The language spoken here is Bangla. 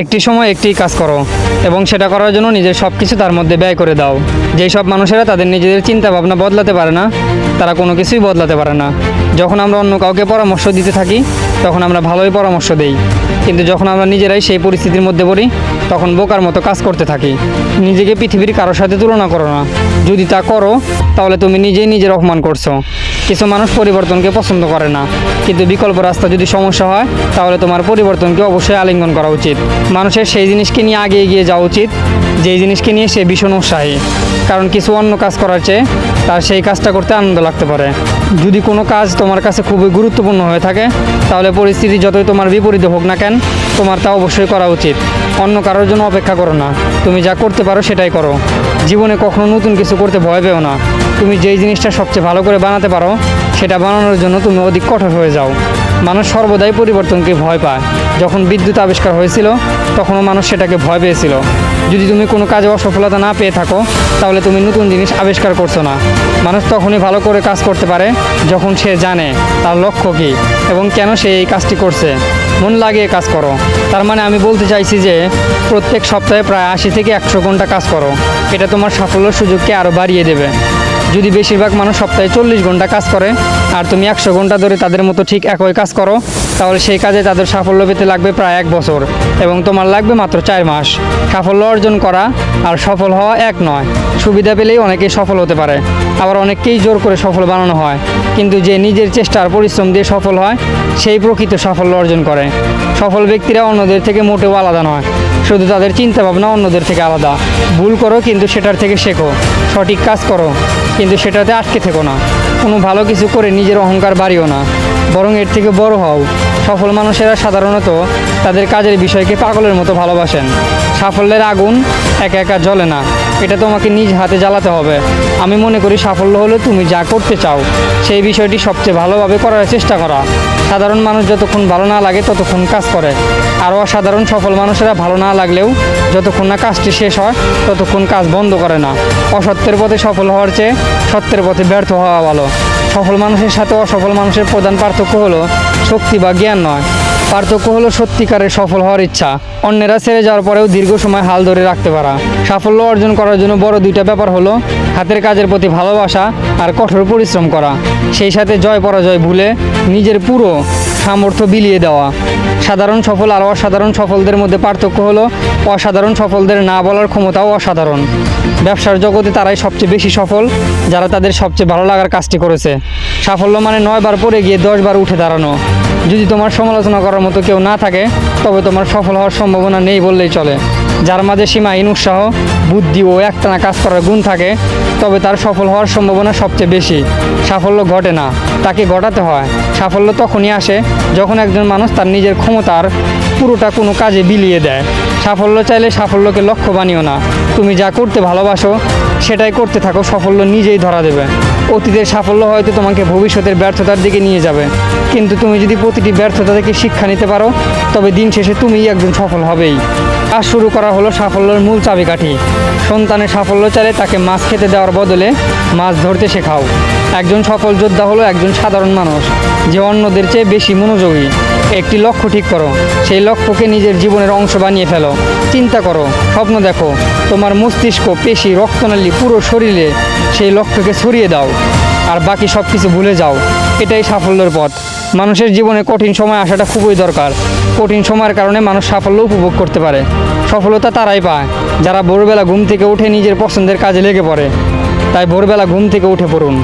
একটি সময় একটি কাজ করো এবং সেটা করার জন্য নিজের সব কিছু তার মধ্যে ব্যয় করে দাও। যেই সব মানুষেরা তাদের নিজেদের চিন্তা ভাবনা বদলাতে পারে না, তারা কোনো কিছুই বদলাতে পারে না। যখন আমরা অন্য কাউকে পরামর্শ দিতে থাকি, তখন আমরা ভালোই পরামর্শ দেই। কিন্তু যখন আমরা নিজেরাই সেই পরিস্থিতির মধ্যে পড়ি, তখন বোকার মতো কাজ করতে থাকি। নিজেকে পৃথিবীর কারোর সাথে তুলনা করো না। যদি তা করো, তাহলে তুমি নিজেই নিজের অপমান করছ। কিছু মানুষ পরিবর্তনকে পছন্দ করে না। কিন্তু বিকল্প রাস্তা যদি সমস্যা হয়, তাহলে তোমার পরিবর্তনকে অবশ্যই আলিঙ্গন করা উচিত। মানুষের সেই জিনিসকে নিয়ে আগে এগিয়ে যাওয়া উচিত, যেই জিনিসকে নিয়ে সে ভীষণ উৎসাহী কারণ কিছু অন্য কাজ করার চেয়ে তার সেই কাজটা করতে আনন্দ লাগতে পারে। যদি কোনো কাজ তোমার কাছে খুবই গুরুত্বপূর্ণ হয়ে থাকে, তাহলে পরিস্থিতি যতই তোমার বিপরীতে হোক না কেন তোমার তা অবশ্যই করা উচিত। অন্য কারোর জন্য অপেক্ষা করো না। তুমি যা করতে পারো সেটাই করো। জীবনে কখনো নতুন কিছু করতে ভয় পেও না। তুমি যেই জিনিসটা সবচেয়ে ভালো করে বানাতে পারো, সেটা বানানোর জন্য তুমি অধিক কঠোর হয়ে যাও। মানুষ সর্বদাই পরিবর্তনকে ভয় পায়। যখন বিদ্যুৎ আবিষ্কার হয়েছিল, তখনও মানুষ সেটাকে ভয় পেয়েছিল। যদি তুমি কোনো কাজে অসফলতা না পেয়ে থাকো, তাহলে তুমি নতুন জিনিস আবিষ্কার করছ না। মানুষ তখনই ভালো করে কাজ করতে পারে যখন সে জানে তার লক্ষ্য কী এবং কেন সে এই কাজটি করছে। মন লাগিয়ে কাজ করো। তার মানে আমি বলতে চাইছি যে, প্রত্যেক সপ্তাহে প্রায় আশি থেকে একশো ঘণ্টা কাজ করো। এটা তোমার সাফল্যের সুযোগকে আরও বাড়িয়ে দেবে। যদি বেশিরভাগ মানুষ সপ্তাহে চল্লিশ ঘণ্টা কাজ করে, আর তুমি একশো ঘণ্টা ধরে তাদের মতো ঠিক একই কাজ করো, তাহলে সেই কাজে তাদের সাফল্য পেতে লাগবে প্রায় এক বছর এবং তোমার লাগবে মাত্র চার মাস। সাফল্য অর্জন করা আর সফল হওয়া এক নয়। সুবিধা পেলেই অনেকেই সফল হতে পারে। আবার অনেককেই জোর করে সফল বানানো হয়। কিন্তু যে নিজের চেষ্টা আর পরিশ্রম দিয়ে সফল হয়, সেই প্রকৃত সাফল্য অর্জন করে। সফল ব্যক্তিরা অন্যদের থেকে মোটেও আলাদা নয়। শুধু তাদের চিন্তা ভাবনা অন্যদের থেকে আলাদা। ভুল করো কিন্তু সেটার থেকে শেখো। সঠিক কাজ করো কিন্তু সেটাতে আটকে থেকো না। কোনো ভালো কিছু করে নিজের অহংকার বাড়িও না। বরং এর থেকে বড় হও। সফল মানুষেরা সাধারণত তাদের কাজের বিষয়কে পাগলের মতো ভালোবাসেন। সাফল্যের আগুন একা একা জ্বলে না। এটা তোমাকে নিজ হাতে জ্বালাতে হবে। আমি মনে করি সাফল্য হলো তুমি যা করতে চাও, সেই বিষয়টি সবচেয়ে ভালোভাবে করার চেষ্টা করা। সাধারণ মানুষ যতক্ষণ ভালো না লাগে ততক্ষণ কাজ করে। আরও অসাধারণ সফল মানুষেরা ভালো না লাগলেও যতক্ষণ না কাজটি শেষ হয়, ততক্ষণ কাজ বন্ধ করে না। অসত্যের পথে সফল হওয়ার চেয়ে সত্যের পথে ব্যর্থ হওয়া ভালো। সফল মানুষের সাথে অসফল মানুষের প্রধান পার্থক্য হলো শক্তি বা জ্ঞান নয়। পার্থক্য হলো সত্যিকারের সফল হওয়ার ইচ্ছা। অন্যেরা ছেড়ে যাওয়ার পরেও দীর্ঘ সময় হাল ধরে রাখতে পারা। সাফল্য অর্জন করার জন্য বড় দুইটা ব্যাপার হলো হাতের কাজের প্রতি ভালোবাসা আর কঠোর পরিশ্রম করা। সেই সাথে জয় পরাজয় ভুলে নিজের পুরো সামর্থ্য বিলিয়ে দেওয়া। সাধারণ সফল আর অসাধারণ সফলদের মধ্যে পার্থক্য হলো অসাধারণ সফলদের না বলার ক্ষমতাও অসাধারণ। ব্যবসার জগতে তারাই সবচেয়ে বেশি সফল, যারা তাদের সবচেয়ে ভালো লাগার কাজটি করেছে। সাফল্য মানে নয় বার পরে গিয়ে দশ বার উঠে দাঁড়ানো। যদি তোমার সমালোচনা করার মতো কেউ না থাকে, তবে তোমার সফল হওয়ার সম্ভাবনা নেই বললেই চলে। যার মাঝে সীমাহীন উৎসাহ বুদ্ধি ও একটানা কাজ করার গুণ থাকে, তবে তার সফল হওয়ার সম্ভাবনা সবচেয়ে বেশি। সাফল্য ঘটে না, তাকে ঘটাতে হয়। সাফল্য তখনই আসে যখন একজন মানুষ তার নিজের ক্ষমতার পুরোটা কোনো কাজে বিলিয়ে দেয়। সাফল্য চাইলে সাফল্যকে লক্ষ্য বানিও না। তুমি যা করতে ভালোবাসো, সেটাই করতে থাকো, সাফল্য নিজেই ধরা দেবে। অতীতের সাফল্য হয়তো তোমাকে ভবিষ্যতের ব্যর্থতার দিকে নিয়ে যাবে। কিন্তু তুমি যদি প্রতিটি ব্যর্থতা থেকে শিক্ষা নিতে পারো, তবে দিন শেষে তুমিই একজন সফল হবেই। কাজ শুরু করা হলো সাফল্যের মূল চাবিকাঠি। সন্তানের সাফল্য চাইলে তাকে মাছ খেতে দেওয়ার বদলে মাছ ধরতে শেখাও। একজন সফল যোদ্ধা হলো একজন সাধারণ মানুষ। যে অন্যদের চেয়ে বেশি মনোযোগী। একটি লক্ষ্য ঠিক করো। সেই লক্ষ্যকে নিজের জীবনের অংশ বানিয়ে ফেলো। চিন্তা করো, স্বপ্ন দেখো। তোমার মস্তিষ্ক, পেশি, রক্তনালী পুরো শরীরে সেই লক্ষ্যকে ছড়িয়ে দাও। আর বাকি সব কিছু ভুলে যাও। এটাই সাফল্যের পথ। মানুষের জীবনে কঠিন সময় আসাটা খুবই দরকার। কঠিন সময়ের কারণে মানুষ সাফল্য উপভোগ করতে পারে। সফলতা তারাই পায়, যারা ভোরবেলা ঘুম থেকে উঠে নিজের পছন্দের কাজে লেগে পড়ে। তাই ভোরবেলা ঘুম থেকে উঠে পড়ুন।